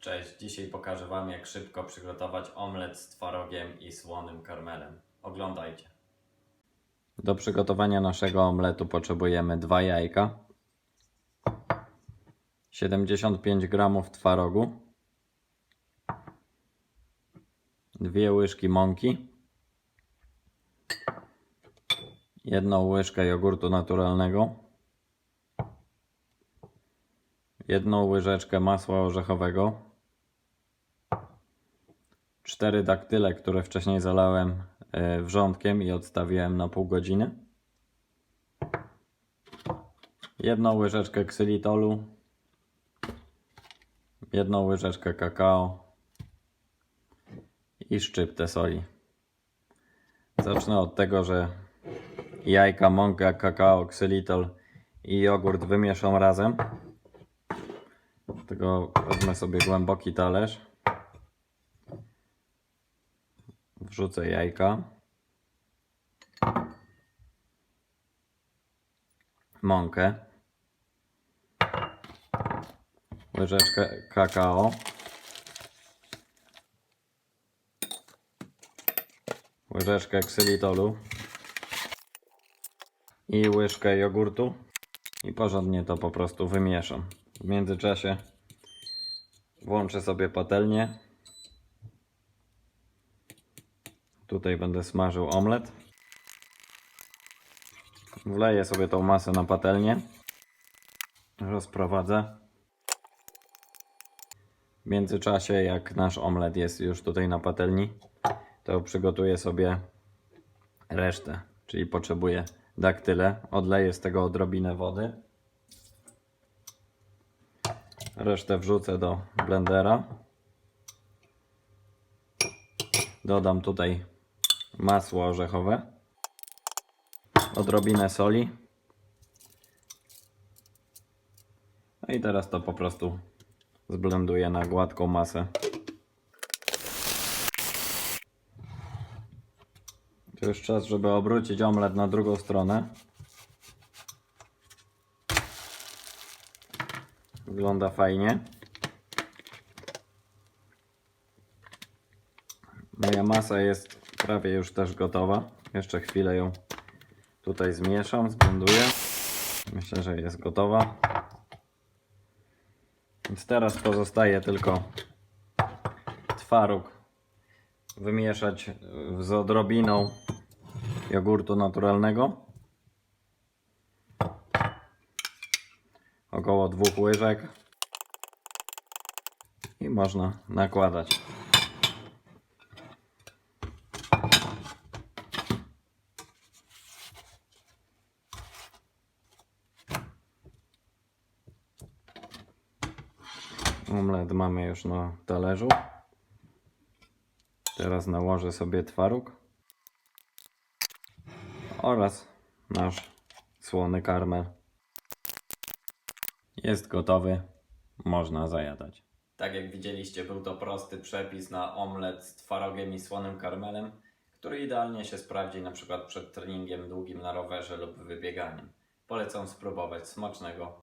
Cześć, dzisiaj pokażę Wam jak szybko przygotować omlet z twarogiem i słonym karmelem. Oglądajcie. Do przygotowania naszego omletu potrzebujemy dwa jajka, 75 g twarogu, dwie łyżki mąki, jedną łyżkę jogurtu naturalnego, jedną łyżeczkę masła orzechowego, cztery daktyle, które wcześniej zalałem e, wrzątkiem i odstawiłem na pół godziny, jedną łyżeczkę ksylitolu, jedną łyżeczkę kakao i szczyptę soli. Zacznę od tego, że jajka, mąka, kakao, ksylitol i jogurt wymieszam razem. Dlatego wezmę sobie głęboki talerz. Wrzucę jajka. Mąkę. Łyżeczkę kakao. Łyżeczkę ksylitolu. I łyżkę jogurtu. I porządnie to po prostu wymieszam. W międzyczasie włączę sobie patelnię. Tutaj będę smażył omlet. Wleję sobie tą masę na patelnię. Rozprowadzę. W międzyczasie, jak nasz omlet jest już tutaj na patelni, to przygotuję sobie resztę. Czyli potrzebuję daktyle. Odleję z tego odrobinę wody. Resztę wrzucę do blendera. Dodam tutaj masło orzechowe. Odrobinę soli. No i teraz to po prostu zblenduję na gładką masę. To już czas, żeby obrócić omlet na drugą stronę. Wygląda fajnie. Moja masa jest prawie już też gotowa. Jeszcze chwilę ją tutaj zmieszam, zblenduję. Myślę, że jest gotowa. Więc teraz pozostaje tylko twaróg wymieszać z odrobiną jogurtu naturalnego. Około dwóch łyżek. I można nakładać. Omlet mamy już na talerzu. Teraz nałożę sobie twaróg oraz nasz słony karmel. Jest gotowy, można zajadać. Tak jak widzieliście, był to prosty przepis na omlet z twarogiem i słonym karmelem, który idealnie się sprawdzi na przykład przed treningiem długim na rowerze lub wybieganiem. Polecam spróbować smacznego.